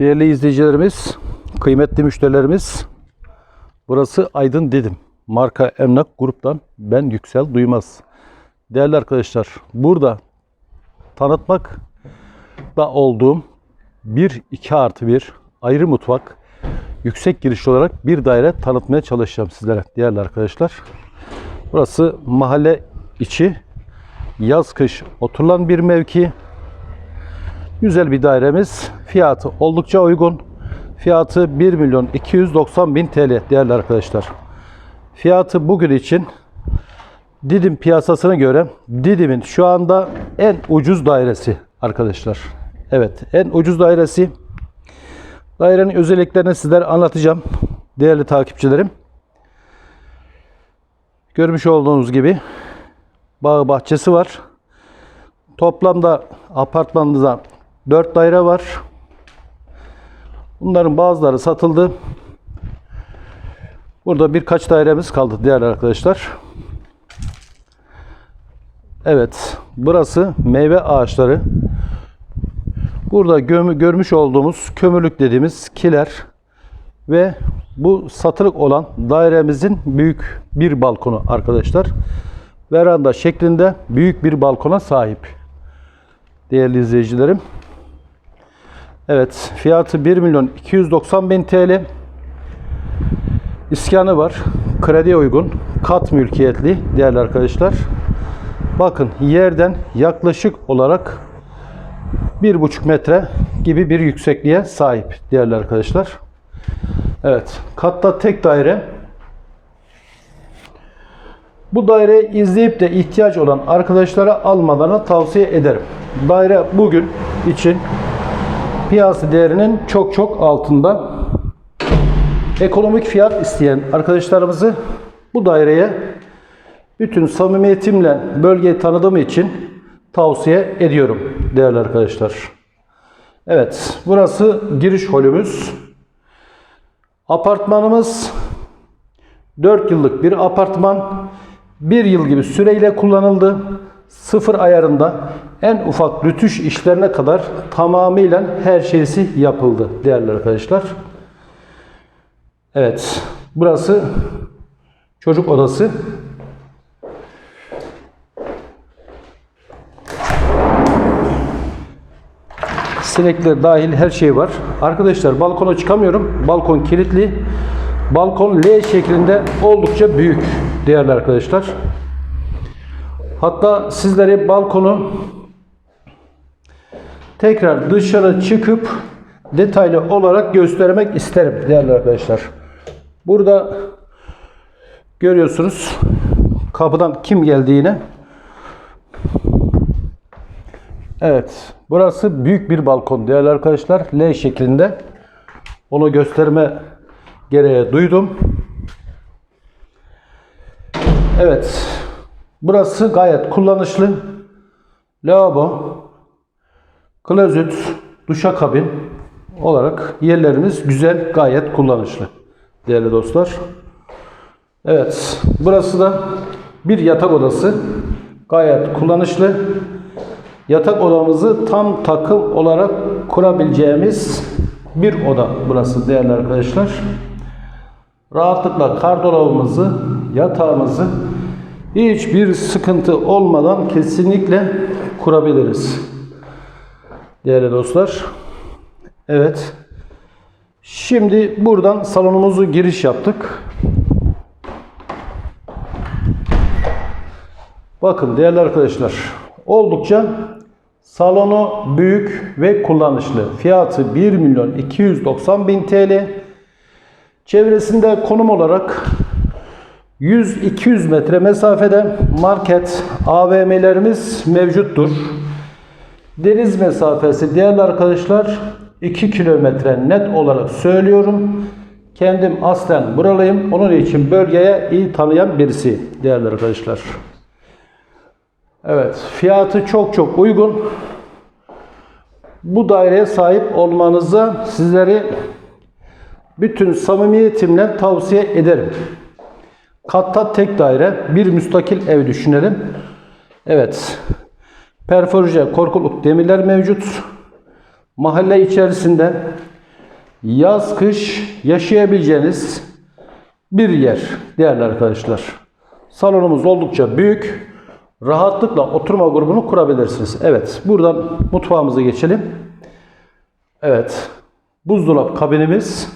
Değerli izleyicilerimiz, kıymetli müşterilerimiz, burası Aydın Dedim. Marka Emlak Grup'tan ben Yüksel Duymaz. Değerli arkadaşlar, burada tanıtmak da olduğum 1-2 artı 1 ayrı mutfak, yüksek girişli olarak bir daire tanıtmaya çalışacağım sizlere değerli arkadaşlar. Burası mahalle içi, yaz kış oturulan bir mevki. Güzel bir dairemiz. Fiyatı oldukça uygun. Fiyatı 1 milyon 290 bin TL değerli arkadaşlar. Fiyatı bugün için Didim piyasasına göre Didim'in şu anda en ucuz dairesi arkadaşlar. Evet en ucuz dairesi. Dairenin özelliklerini sizlere anlatacağım değerli takipçilerim. Görmüş olduğunuz gibi bağ bahçesi var. Toplamda apartmanımızda 4 daire var. Bunların bazıları satıldı. Burada birkaç dairemiz kaldı değerli arkadaşlar. Evet, burası meyve ağaçları. Burada gömü, görmüş olduğumuz kömürlük dediğimiz kiler ve bu satılık olan dairemizin büyük bir balkonu arkadaşlar. Veranda şeklinde büyük bir balkona sahip. Değerli izleyicilerim. Evet, fiyatı 1 milyon 290 bin TL. İskanı var. Krediye uygun. Kat mülkiyetli değerli arkadaşlar. Bakın yerden yaklaşık olarak 1,5 metre gibi bir yüksekliğe sahip değerli arkadaşlar. Evet, katta tek daire. Bu daireyi izleyip de ihtiyaç olan arkadaşlara almalarını tavsiye ederim. Daire bugün için piyasa değerinin çok çok altında. Ekonomik fiyat isteyen arkadaşlarımızı bu daireye bütün samimiyetimle bölgeyi tanıdığım için tavsiye ediyorum değerli arkadaşlar. Evet, burası giriş holümüz. Apartmanımız 4 yıllık bir apartman. 1 yıl gibi süreyle kullanıldı. Sıfır ayarında en ufak rütüş işlerine kadar tamamıyla her şeysi yapıldı değerli arkadaşlar. Evet, burası çocuk odası. Sinekler dahil her şey var. Arkadaşlar balkona çıkamıyorum. Balkon kilitli. Balkon L şeklinde oldukça büyük değerli arkadaşlar. Hatta sizlere balkonu tekrar dışarı çıkıp detaylı olarak göstermek isterim değerli arkadaşlar. Burada görüyorsunuz kapıdan kim geldiğini. Evet, burası büyük bir balkon değerli arkadaşlar. L şeklinde. Onu gösterme gereği duydum. Evet, burası gayet kullanışlı. Lavabo, klozet, duşakabin olarak yerlerimiz güzel, gayet kullanışlı değerli dostlar. Evet, burası da bir yatak odası. Gayet kullanışlı. Yatak odamızı tam takım olarak kurabileceğimiz bir oda burası değerli arkadaşlar. Rahatlıkla kardolabımızı, yatağımızı hiçbir sıkıntı olmadan kesinlikle kurabiliriz. Değerli dostlar. Evet. Şimdi buradan salonumuzu giriş yaptık. Bakın değerli arkadaşlar. Oldukça salonu büyük ve kullanışlı. Fiyatı 1 milyon 290 bin TL. Çevresinde konum olarak 100-200 metre mesafede market, AVM'lerimiz mevcuttur. Deniz mesafesi değerli arkadaşlar 2 kilometre net olarak söylüyorum. Kendim aslen buralıyım. Onun için bölgeye iyi tanıyan birisi değerli arkadaşlar. Evet, fiyatı çok çok uygun. Bu daireye sahip olmanıza sizleri bütün samimiyetimle tavsiye ederim. Katta tek daire, bir müstakil ev düşünelim. Evet, perforje korkuluk demirler mevcut. Mahalle içerisinde yaz kış yaşayabileceğiniz bir yer değerli arkadaşlar. Salonumuz oldukça büyük. Rahatlıkla oturma grubunu kurabilirsiniz. Evet, buradan mutfağımıza geçelim. Evet, buzdolap kabinimiz,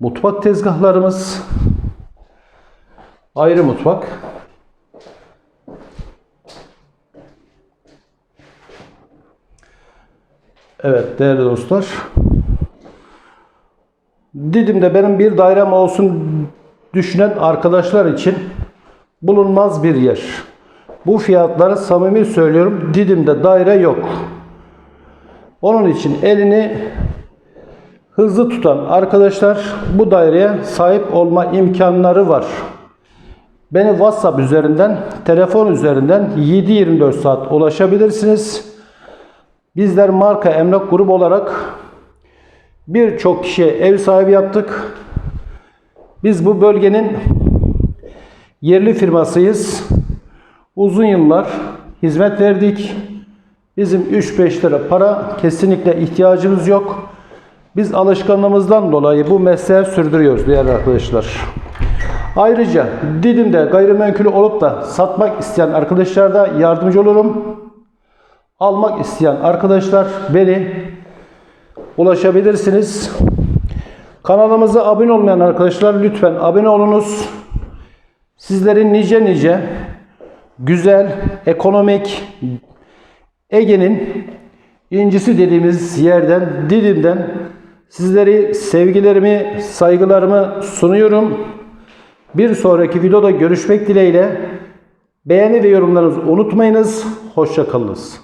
mutfak tezgahlarımız, ayrı mutfak. Evet değerli dostlar. Didim'de benim bir dairem olsun düşünen arkadaşlar için bulunmaz bir yer. Bu fiyatları samimi söylüyorum. Didim'de daire yok. Onun için elini hızlı tutan arkadaşlar bu daireye sahip olma imkanları var. Beni WhatsApp üzerinden, telefon üzerinden 7-24 saat ulaşabilirsiniz. Bizler marka emlak grubu olarak birçok kişiye ev sahibi yaptık. Biz bu bölgenin yerli firmasıyız. Uzun yıllar hizmet verdik. Bizim 3-5 lira para kesinlikle ihtiyacımız yok. Biz alışkanlığımızdan dolayı bu mesleği sürdürüyoruz değerli arkadaşlar. Ayrıca Didim'de gayrimenkulü olup da satmak isteyen arkadaşlara da yardımcı olurum almak isteyen arkadaşlar beni ulaşabilirsiniz. Kanalımıza abone olmayan arkadaşlar lütfen abone olunuz. Sizlerin nice nice güzel, ekonomik Ege'nin incisi dediğimiz yerden, Didim'den sizleri sevgilerimi, saygılarımı sunuyorum. Bir sonraki videoda görüşmek dileğiyle. Beğeni ve yorumlarınızı unutmayınız. Hoşça kalınız.